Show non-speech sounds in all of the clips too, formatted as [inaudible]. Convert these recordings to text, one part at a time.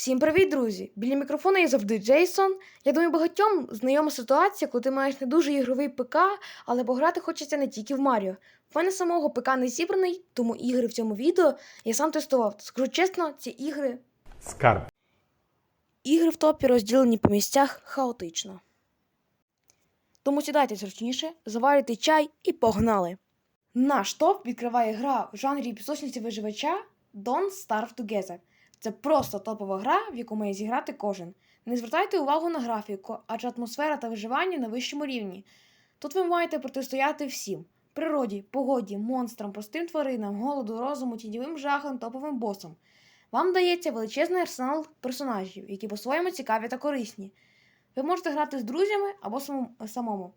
Всім привіт, друзі! Біля мікрофона є завжди Джейсон. Я думаю, багатьом знайома ситуація, коли ти маєш не дуже ігровий ПК, але пограти хочеться не тільки в Маріо. В мене самого ПК не зібраний, тому ігри в цьому відео я сам тестував. Скажу чесно, ці ігри. Скарб. Ігри в топі розділені по місцях хаотично. Тому сідайте зручніше, заварюйте чай і погнали! Наш топ відкриває гра в жанрі пісочниці виживача Don't Starve Together. Це просто топова гра, в яку має зіграти кожен. Не звертайте увагу на графіку, адже атмосфера та виживання на вищому рівні. Тут ви маєте протистояти всім: природі, погоді, монстрам, простим тваринам, голоду, розуму, тіньовим жахам, топовим босам. Вам дається величезний арсенал персонажів, які по-своєму цікаві та корисні. Ви можете грати з друзями або самому-.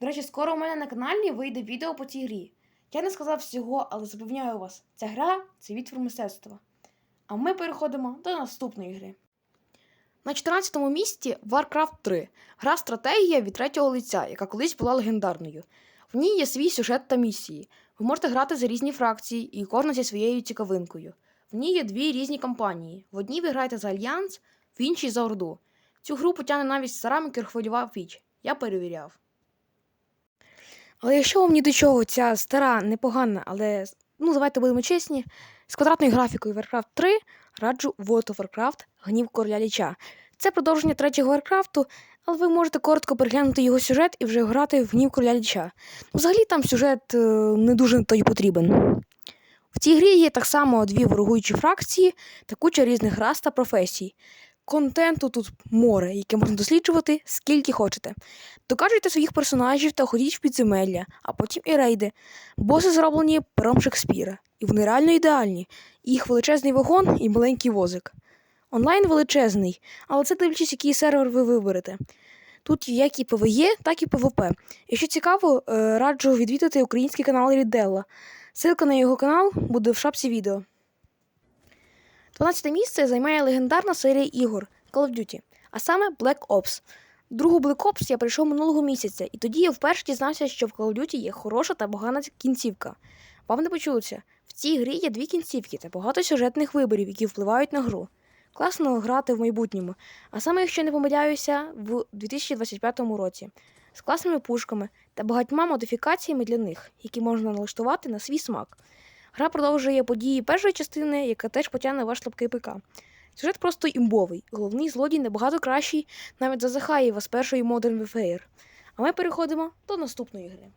До речі, скоро у мене на каналі вийде відео по цій грі. Я не сказав всього, але запевняю вас, ця гра це відтвір мистецтва. А ми переходимо до наступної гри. На 14-му місці Warcraft 3. Гра стратегія від третього лиця, яка колись була легендарною. В ній є свій сюжет та місії. Ви можете грати за різні фракції, і кожна зі своєю цікавинкою. В ній є дві різні кампанії. В одній ви граєте за Альянс, в іншій за Орду. Цю гру потягне навіть стара мікрохвильова піч. Я перевіряв. Але якщо вам ні до чого ця стара, непогана, але ну давайте будемо чесні, з квадратною графікою Warcraft 3 раджу World of Warcraft Гнів короля ліча. Це продовження третього Warcraft, але ви можете коротко переглянути його сюжет і вже грати в Гнів короля ліча. Взагалі там сюжет е, не дуже той потрібен. В цій грі є так само дві ворогуючі фракції та куча різних рас та професій. Контенту тут море, яке можна досліджувати скільки хочете. Докажуйте своїх персонажів та ходіть в підземелля, а потім і рейди. Боси зроблені пером Шекспіра, і вони реально ідеальні. Їх величезний вагон і маленький возик. Онлайн величезний, але це дивлячись, який сервер ви виберете. Тут є як і ПВЕ, так і ПВП. Якщо цікаво, е, раджу відвідати український канал Ріделла. Ссылка на його канал буде в шапці відео. 12 місце займає легендарна серія ігор Call of Duty, а саме Black Ops. Другу Black Ops я прийшов минулого місяця, і тоді я вперше дізнався, що в Call of Duty є хороша та погана кінцівка. Вам не почулося, в цій грі є дві кінцівки та багато сюжетних виборів, які впливають на гру. Класно грати в майбутньому, а саме, якщо не помиляюся, в 2025 році, з класними пушками та багатьма модифікаціями для них, які можна налаштувати на свій смак. Гра продовжує події першої частини, яка теж потягне ваш слабкий ПК. Сюжет просто імбовий. Головний злодій набагато кращий навіть за Захаєва з першої Modern Warfare. А ми переходимо до наступної гри.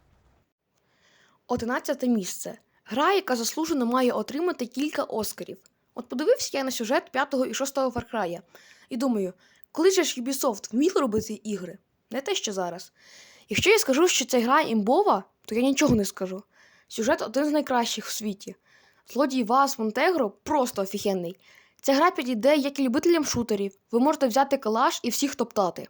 Одинадцяте місце. Гра, яка заслужено має отримати кілька Оскарів. От подивився я на сюжет 5 і 6 Far Cry, і думаю, коли ж Ubisoft вміг робити ігри? Не те, що зараз. Якщо я скажу, що ця гра імбова, то я нічого не скажу. Сюжет один з найкращих в світі. Злодій Вас Монтегро просто офігенний. Ця гра підійде як і любителям шутерів. Ви можете взяти калаш і всіх топтати.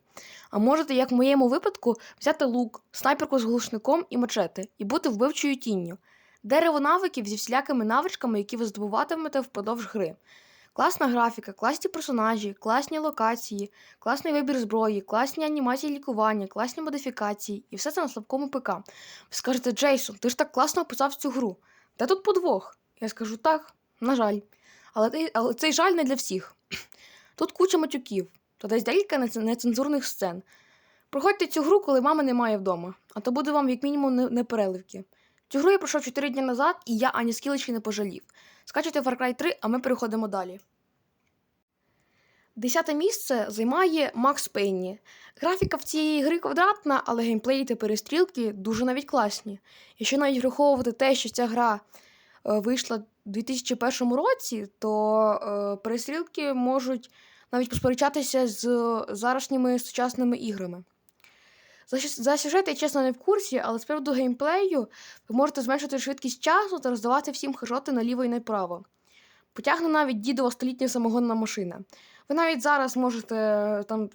А можете, як в моєму випадку, взяти лук, снайперку з глушником і мачети, і бути вбивчою тінню. Дерево навиків зі всілякими навичками, які ви здобуватимете впродовж гри. Класна графіка, класні персонажі, класні локації, класний вибір зброї, класні анімації лікування, класні модифікації, і все це на слабкому ПК. Ви скажете, Джейсон, ти ж так класно описав цю гру. Де тут подвох? Я скажу так, на жаль. Але, але цей жаль не для всіх. [clears throat] Тут куча матюків, та десь декілька нецензурних сцен. Проходьте цю гру, коли мами немає вдома, а то буде вам як мінімум не, не переливки. Цю гру я пройшов 4 дні назад, і я ані скілечки не пожалів. Скачуйте Far Cry 3, а ми переходимо далі. Десяте місце займає Макс Пейні. Графіка в цієї гри квадратна, але геймплей та перестрілки дуже навіть класні. Якщо навіть враховувати те, що ця гра е, вийшла у 2001 році, то е, перестрілки можуть навіть посперечатися з зарашніми сучасними іграми. За, за сюжет я чесно не в курсі, але з приводу геймплею ви можете зменшити швидкість часу та роздавати всім хижоти наліво і направо. Потягне навіть дідова столітня самогонна машина. Ви навіть зараз можете е, там,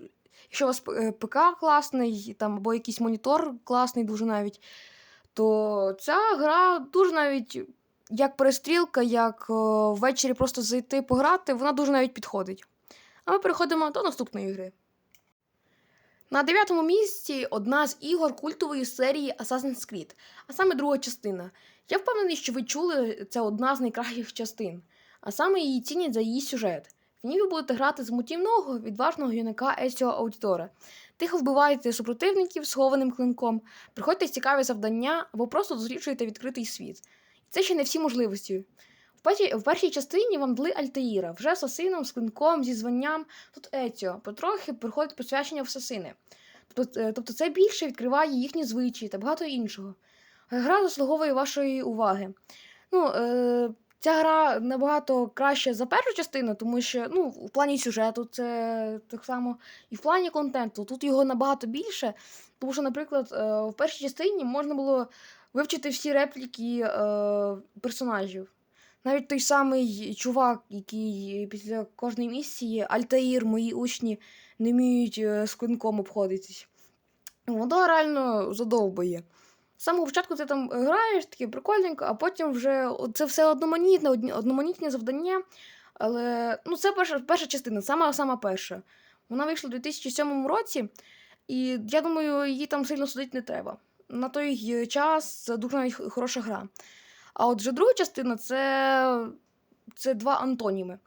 якщо у вас е, ПК класний, там, або якийсь монітор класний, дуже навіть, то ця гра дуже навіть як перестрілка, як е, ввечері просто зайти пограти, вона дуже навіть підходить. А ми переходимо до наступної гри. На дев'ятому місці одна з ігор культової серії Assassin's Creed, а саме друга частина. Я впевнений, що ви чули, це одна з найкращих частин, а саме її цінять за її сюжет. В ній ви будете грати за мотивного, відважного юнака Еціо Аудітора. Тихо вбиваєте супротивників схованим клинком, приходьте з цікаві завдання або просто досліджуєте відкритий світ. І це ще не всі можливості. Першій, в першій частині вам дали Альтаїра, вже асасином, з клинком, зі званням. Тут Еціо, потрохи приходить посвячення в асасини. Е, тобто це більше відкриває їхні звичаї та багато іншого. Гра заслуговує вашої уваги. Ну, е, ця гра набагато краще за першу частину, тому що ну, в плані сюжету це так само, і в плані контенту. Тут його набагато більше. Тому що, наприклад, е, в першій частині можна було вивчити всі репліки е, персонажів. Навіть той самий чувак, який після кожної місії Альтаїр, мої учні не вміють е, з клинком обходитись. Воно реально задовбує. З самого початку ти там граєш, таке прикольненько, а потім вже це все одноманітне, одноманітне завдання. Але ну, це перша, перша частина, сама сама перша. Вона вийшла у 2007 році, і я думаю, її там сильно судити не треба. На той час це дуже навіть хороша гра. А от вже друга частина це, це два антоніми.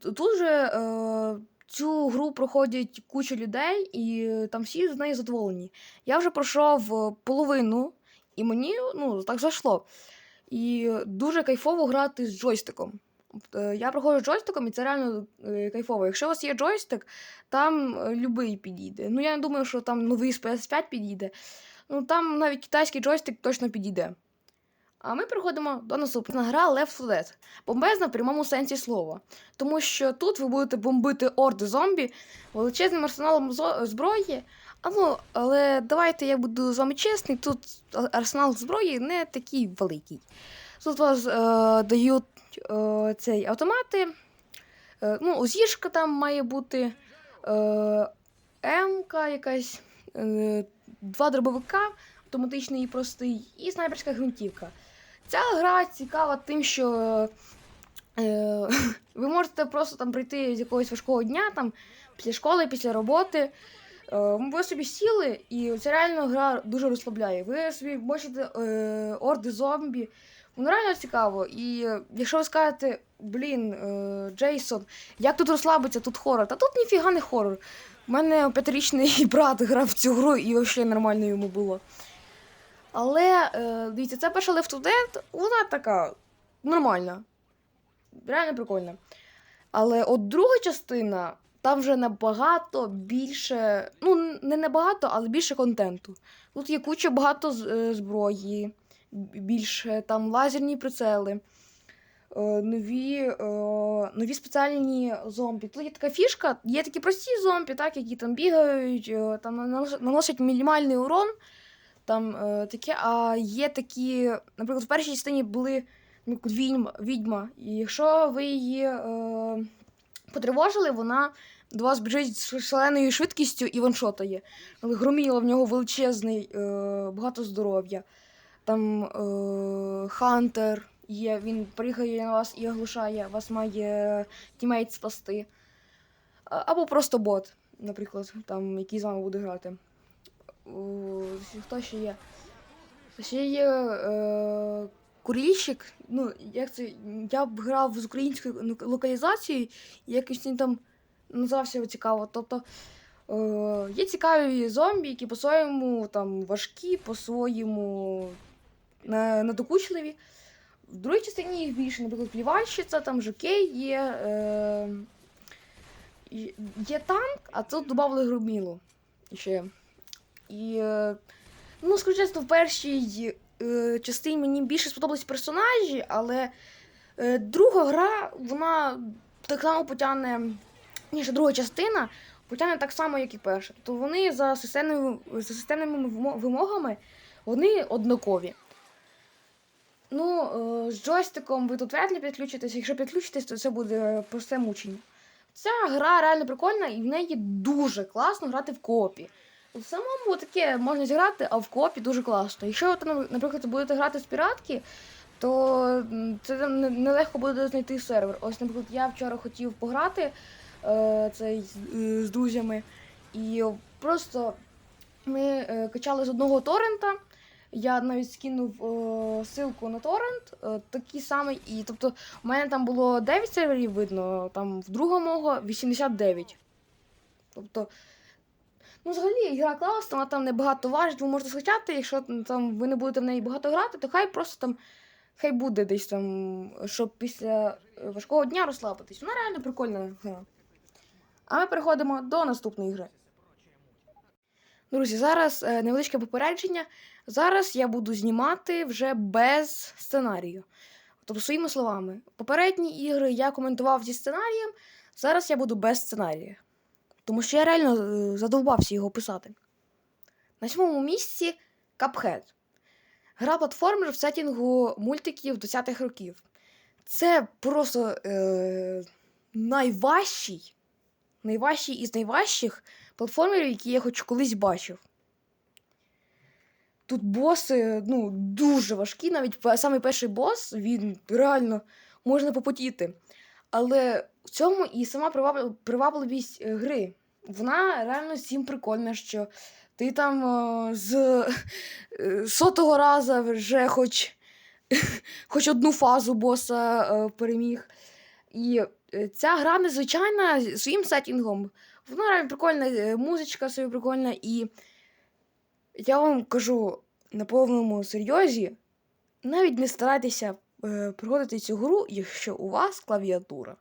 Тут, же е, цю гру проходять куча людей, і там всі з нею задоволені. Я вже пройшов е, половину, і мені ну, так зайшло. І дуже кайфово грати з джойстиком. Е, Я проходжу джойстиком, і це реально е, кайфово. Якщо у вас є джойстик, там любий підійде. Ну, я не думаю, що там новий з PS5 підійде. Ну, там навіть китайський джойстик точно підійде. А ми переходимо до наступного гра Left 4 Dead. Бомбезна в прямому сенсі слова. Тому що тут ви будете бомбити орди зомбі величезним арсеналом зброї. А ну, але давайте я буду з вами чесний, тут арсенал зброї не такий великий. Тут вас е, дають е, цей автомати. Е, ну, озішка там має бути. Е, МК якась, е, два дробовика, автоматичний і простий, і снайперська гвинтівка. Ця гра цікава тим, що е, [laughs] ви можете просто там прийти з якогось важкого дня, там, після школи, після роботи. Е, ви собі сіли, і ця реально гра дуже розслабляє. Ви собі бачите е, орди зомбі. Воно реально цікаво. І якщо ви скажете, блін, е, Джейсон, як тут розслабиться, тут хорор, та тут ніфіга не хорор. У мене п'ятирічний [laughs] брат грав в цю гру і взагалі нормально йому було. Але е, дивіться, це перша Left 4 Dead, вона така нормальна. Реально прикольна. Але от друга частина, там вже набагато більше. Ну, не набагато, але більше контенту. Тут є куча багато е, зброї, більше там лазерні прицели, е, нові, е, нові спеціальні зомбі. Тут є така фішка, є такі прості зомбі, так, які там бігають, там наносять мінімальний урон. Там е, таке, а є такі, наприклад, в першій частині були відьма, відьма. І якщо ви її е, потривожили, вона до вас біжить з шаленою швидкістю і ваншотає. Але громіло в нього величезний, е, багато здоров'я. Там е, Хантер є, він пригає на вас і оглушає, вас має тімейт спасти. Або просто бот, наприклад, там, який з вами буде грати. Хто ще є? Ще є е, курільщик. Ну, як це? Я б грав з українською локалізацією, якось він там називався цікаво. Тобто е, є цікаві зомбі, які по-своєму там важкі, по-своєму надокучливі. В другій частині їх більше, наприклад, плівальщиця, там жокей є. Е, є танк, а тут додали громілу ще. І, е, ну, скажу чесно, в першій е, частині мені більше сподобались персонажі, але е, друга гра, вона так само потягне, ніж друга частина, потягне так само, як і перша. Тобто вони за системними, за системними вимогами вони однакові. Ну, з джойстиком ви тут вряд ли підключитесь. Якщо підключитесь, то це буде просте мучення. Ця гра реально прикольна і в неї дуже класно грати в коопі. В самому таке можна зіграти, а в коопі дуже класно. Якщо там, наприклад, будете грати з піратки, то це там нелегко буде знайти сервер. Ось, наприклад, я вчора хотів пограти е, цей, з, е, з друзями, і просто ми е, качали з одного торрента Я навіть скинув е, ссылку на торрент, е, такий самий. І тобто, у мене там було 9 серверів видно, там в другого мого 89. Тобто, ну, взагалі, гра класна, вона там небагато важить, ви можете скачати, якщо там ви не будете в неї багато грати, то хай просто там. Хай буде десь там, щоб після важкого дня розслабитись. Вона реально прикольна гра. А ми переходимо до наступної гри. Друзі, зараз е, невеличке попередження. Зараз я буду знімати вже без сценарію. Тобто, своїми словами, попередні ігри я коментував зі сценарієм, зараз я буду без сценарія. Тому що я реально е, задовбався його писати. На сьомому місці Cuphead. Гра платформер в сетінгу мультиків 10-х років. Це просто е, найважчий, найважчий із найважчих платформерів, які я хоч колись бачив. Тут боси ну, дуже важкі, навіть самий перший бос, він реально можна попотіти. Але в цьому і сама привабливість е, гри. Вона реально всім прикольна, що ти там е, з е, сотого разу вже хоч, [laughs] хоч одну фазу боса е, переміг. І ця гра незвичайна своїм сеттінгом. Вона реально прикольна, музичка собі прикольна, і я вам кажу на повному серйозі, навіть не старайтеся проходити цю гру, якщо у вас клавіатура.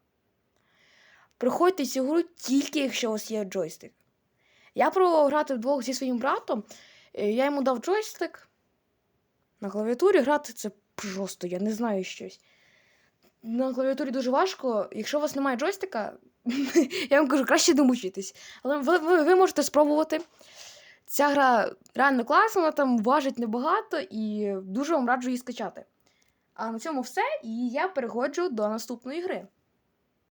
Проходьте цю гру тільки якщо у вас є джойстик. Я пробував грати вдвох зі своїм братом, е, я йому дав джойстик. На клавіатурі грати це просто, я не знаю щось. На клавіатурі дуже важко. Якщо у вас немає джойстика, [laughs] я вам кажу, краще домучитись. Але ви, ви, ви можете спробувати. Ця гра реально класна, вона там важить небагато і дуже вам раджу її скачати. А на цьому все, і я переходжу до наступної гри.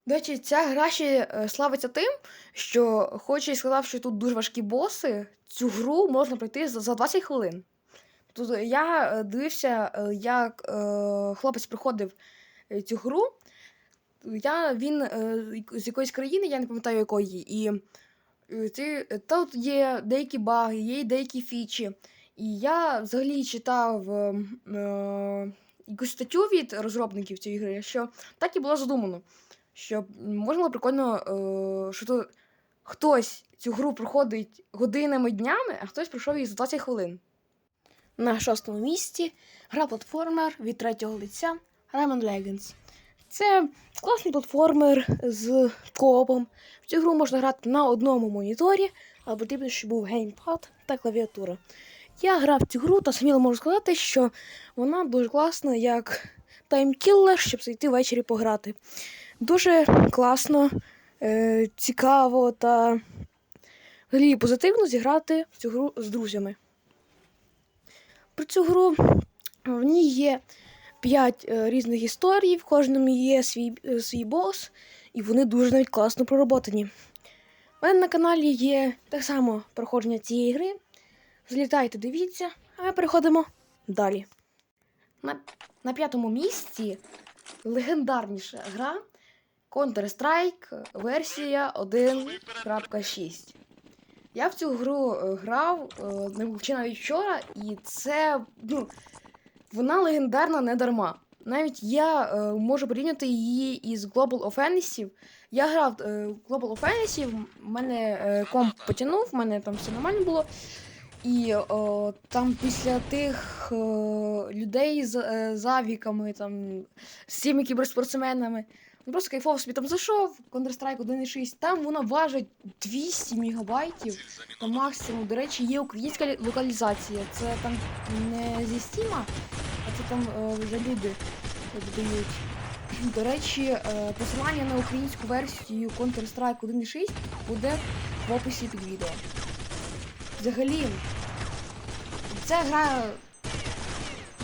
До речі, ця гра ще е, славиться тим, що, хоч й сказав, що тут дуже важкі боси, цю гру можна пройти за за 20 хвилин. Тут я е, дивився, як е, хлопець проходив е, цю гру. Я, він е, з якоїсь країни, я не пам'ятаю якої, і ці, тут є деякі баги, є деякі фічі. І я взагалі читав е, е, якусь статтю від розробників цієї гри, що так і було задумано. Що можна було прикольно, е, що то хтось цю гру проходить годинами днями, а хтось пройшов її за 20 хвилин. На шостому місці гра платформер від третього лиця Rayman Legends. Це класний платформер з коопом. В цю гру можна грати на одному моніторі, але потрібно, щоб був геймпад та клавіатура. Я грав цю гру та сміло можу сказати, що вона дуже класна як таймкілер, щоб зайти ввечері пограти. Дуже класно, е, цікаво та взагалі позитивно зіграти цю гру з друзями. Про цю гру в ній є 5 е, різних історій, в кожному є свій, е, свій бос, і вони дуже навіть класно пророботані. У мене на каналі є так само проходження цієї гри. Злітайте, дивіться, а ми переходимо далі. На, на п'ятому місці легендарніша гра Counter-Strike версія 1.6. Я в цю гру е, грав е, чи навіть вчора, і це ну, вона легендарна не дарма. Навіть я е, можу порівняти її із Global Offensive. Я грав е, в Global Offensive, мене е, комп потягнув, в мене там все нормально було. І о, там після тих е, людей з, е, з авіками, там, з цими кіберспортсменами, він просто кайфово собі там зайшов, Counter-Strike 1.6, там вона важить 200 мегабайтів по максимуму. До речі, є українська локалізація. Це там не зі Стіма, а це там е, вже люди додають. До речі, е, посилання на українську версію Counter-Strike 1.6 буде в описі під відео. Взагалі, ця гра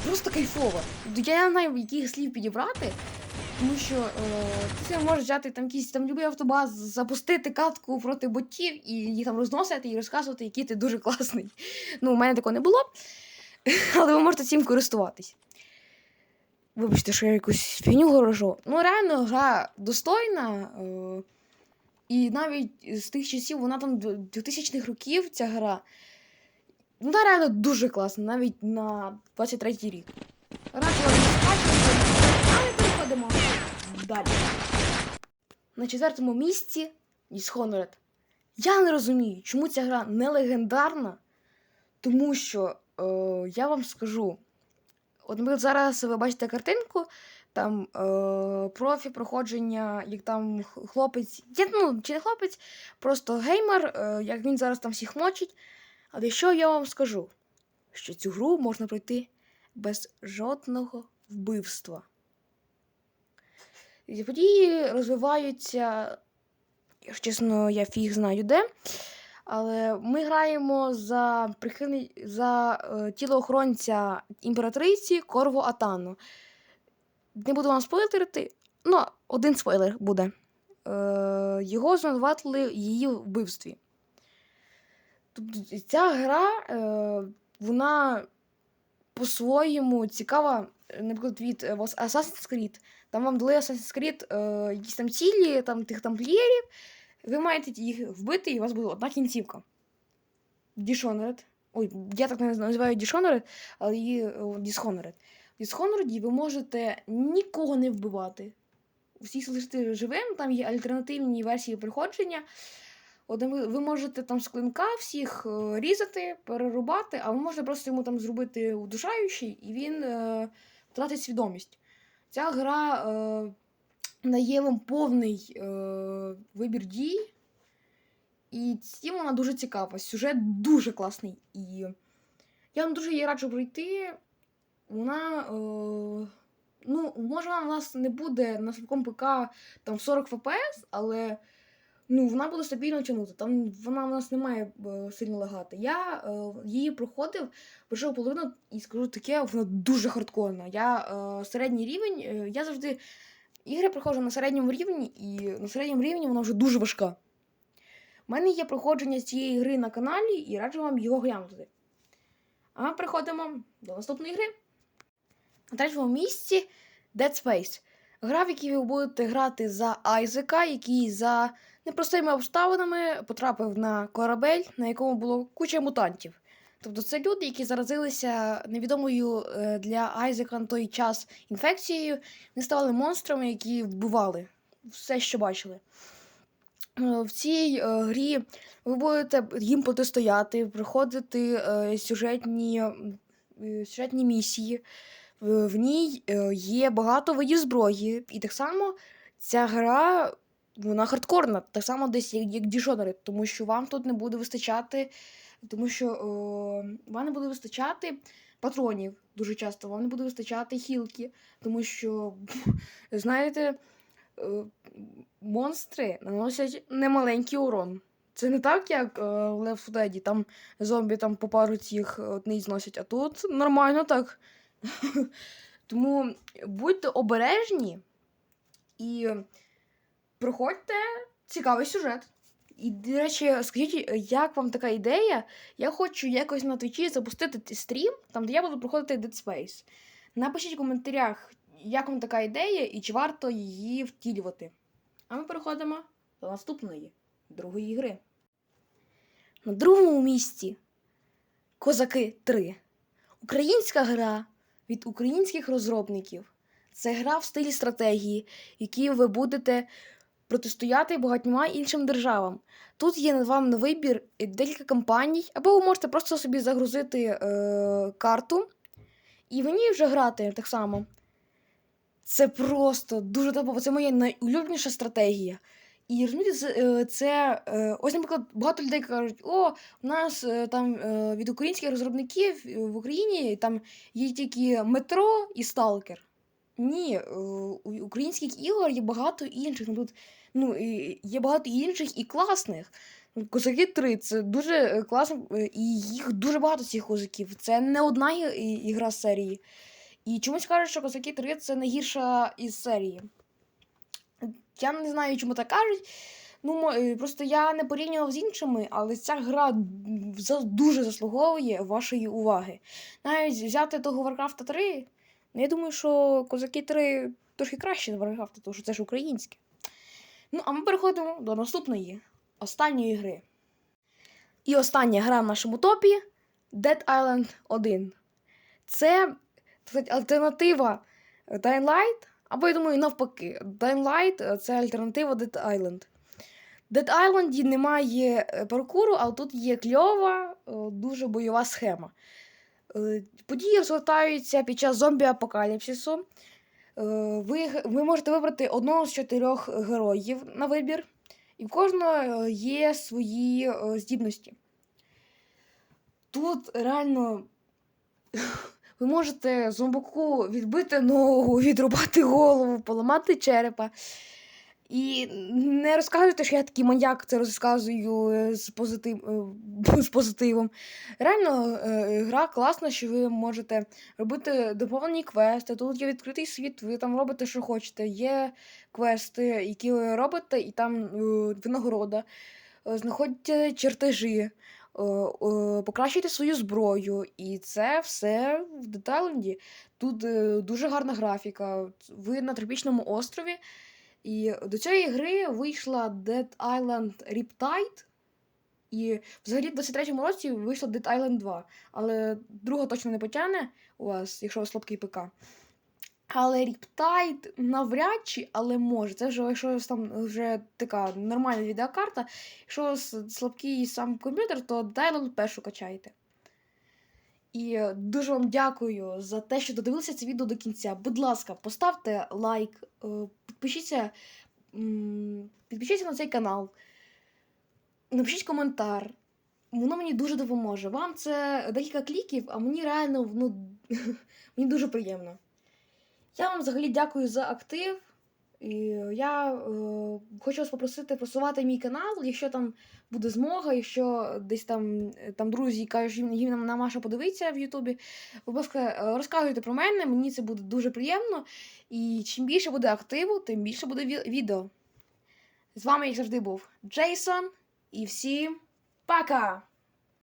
просто кайфова. Я не знаю, яких слів підібрати, тому що е, ти можеш взяти там якийсь там любий автобаз, запустити катку проти ботів і їх там розносити і розказувати, який ти дуже класний. Ну, у мене такого не було, [laughs] але ви можете цим користуватись. Вибачте, що я якусь фігню горожу. Ну, реально, гра достойна. Е, і навіть з тих часів вона там 2000-х років ця гра. Вона реально дуже класна, навіть на 23-й рік. Ми переходимо далі. На четвертому місці Dishonored. Я не розумію, чому ця гра не легендарна, тому що е, я вам скажу. От наприклад, зараз ви бачите картинку, там е, профі проходження, як там хлопець, я, ну, чи не хлопець, просто геймер, е, як він зараз там всіх мочить. Але що я вам скажу? Що цю гру можна пройти без жодного вбивства. І події розвиваються, чесно, я фіг знаю де. Але ми граємо за прихильний за е, тілоохоронця імператриці Корво Атану. Не буду вам спойлерити, ну, один спойлер буде. Е, його звинуватили її вбивстві. Тобто ця гра, е, вона по-своєму цікава, наприклад, від Assassin's Creed. Там вам дали Assassin's Creed е, якісь там цілі, там тих тамплієрів. Ви маєте їх вбити, і у вас буде одна кінцівка. Dishonored. Ой, я так не називаю Dishonored, але її Dishonored. В Dishonored ви можете нікого не вбивати. Всіх залишити живим, там є альтернативні версії приходження. Ви, можете там з клинка всіх е, різати, перерубати, а ви можете просто йому там зробити удушаючий, і він е, свідомість. Ця гра е, дає вам повний е, вибір дій, і цим вона дуже цікава. Сюжет дуже класний. І я вам дуже її раджу пройти. Вона. Е, ну, може, вона у нас не буде на слабкому ПК там 40 FPS, але ну, вона буде стабільно тягнути. Там вона у нас не має е, сильно лагати. Я е, її проходив, пройшов половину і скажу таке, вона дуже хардкорна. Я е, середній рівень, е, я завжди ігри проходжу на середньому рівні, і на середньому рівні вона вже дуже важка. У мене є проходження цієї гри на каналі і раджу вам його глянути. А ми переходимо до наступної гри. На третьому місці Dead Space. Гра, в якій ви будете грати за Айзека, який за непростими обставинами потрапив на корабель, на якому було куча мутантів. Тобто це люди, які заразилися невідомою е, для Айзека на той час інфекцією, вони ставали монстрами, які вбивали. Все, що бачили. Е, В цій е, грі ви будете їм протистояти, проходити сюжетні, сюжетні місії. В, ній є багато видів зброї, і так само ця гра вона хардкорна, так само десь як, Dishonored, тому що вам тут не буде вистачати, тому що е, вам не буде вистачати патронів дуже часто, вам не буде вистачати хілки, тому що, [laughs] знаєте, е, монстри наносять немаленький урон. Це не так, як в Left 4 Dead, там зомбі там по пару цих одних зносять, а тут нормально так. [laughs] Тому будьте обережні і проходьте цікавий сюжет. І, до речі, скажіть, як вам така ідея? Я хочу якось на твічі запустити стрім, там, де я буду проходити Dead Space. Напишіть в коментарях, як вам така ідея і чи варто її втілювати. А ми переходимо до наступної, другої гри. На другому місці Козаки 3. Українська гра від українських розробників. Це гра в стилі стратегії, в якій ви будете протистояти багатьма іншим державам. Тут є вам на вибір декілька кампаній, або ви можете просто собі загрузити е, карту і в ній вже грати так само. Це просто дуже топово. Це моя найулюбленіша стратегія. І розумієте, це, е, це е, ось, наприклад, багато людей кажуть, о, у нас е, там е, від українських розробників в Україні там є тільки метро і сталкер. Ні, українських ігор є багато інших. Тут, ну, і є багато інших і класних. Козаки 3 це дуже е, класно, е, і їх дуже багато цих козаків. Це не одна ігра з серії. І чомусь кажуть, що Козаки 3 це найгірша із серії. Я не знаю, чому так кажуть. Ну, е, просто я не порівнював з іншими, але ця гра дуже заслуговує вашої уваги. Навіть взяти того Warcraft 3, ну, я думаю, що Козаки 3 трохи краще за Warcraft, тому що це ж українське. Ну, а ми переходимо до наступної, останньої гри. І остання гра в нашому топі Dead Island 1. Це так альтернатива Dying Light, або я думаю, навпаки. Dying Light це альтернатива Dead Island. Dead Island немає е, паркуру, але тут є кльова, е, дуже бойова схема. Е, Події розгортаються під час зомбі-апокаліпсису. Е, Ви, ви можете вибрати одного з чотирьох героїв на вибір, і в кожного е, є свої е, здібності. Тут реально ви можете зомбаку відбити ногу, [laughs] відрубати голову, поламати черепа. І не розказуйте, що я такий маньяк, це розказую е, з, позитив, е, [laughs] з позитивом. Реально, е, гра класна, що ви можете робити доповнені квести. Тут є відкритий світ, ви там робите, що хочете. Є квести, які ви робите, і там винагорода. Знаходьте чертежі, покращуйте свою зброю. І це все в Детайленді. Тут дуже гарна графіка. Ви на тропічному острові. І до цієї гри вийшла Dead Island Riptide. І взагалі в 23-му році вийшла Dead Island 2. Але друга точно не потягне у вас, якщо у вас слабкий ПК. Але Riptide навряд чи, але може. Це вже якщо там вже така нормальна відеокарта. Якщо у вас слабкий сам комп'ютер, то Dead Island першу качайте. І е, дуже вам дякую за те, що додивилися це відео до кінця. Будь ласка, поставте лайк, е, підпишіться, підпишіться на цей канал, напишіть коментар. Воно мені дуже допоможе. Вам це декілька кліків, а мені реально ну, [laughs] мені дуже приємно. Я вам взагалі дякую за актив. І я е, хочу вас попросити просувати мій канал, якщо там буде змога, якщо десь там, е, там друзі кажуть, їм, на Маша подивитися в Ютубі. Будь ласка, е, розказуйте про мене, мені це буде дуже приємно. І чим більше буде активу, тим більше буде відео. З вами, як завжди, був Джейсон. І всім пока!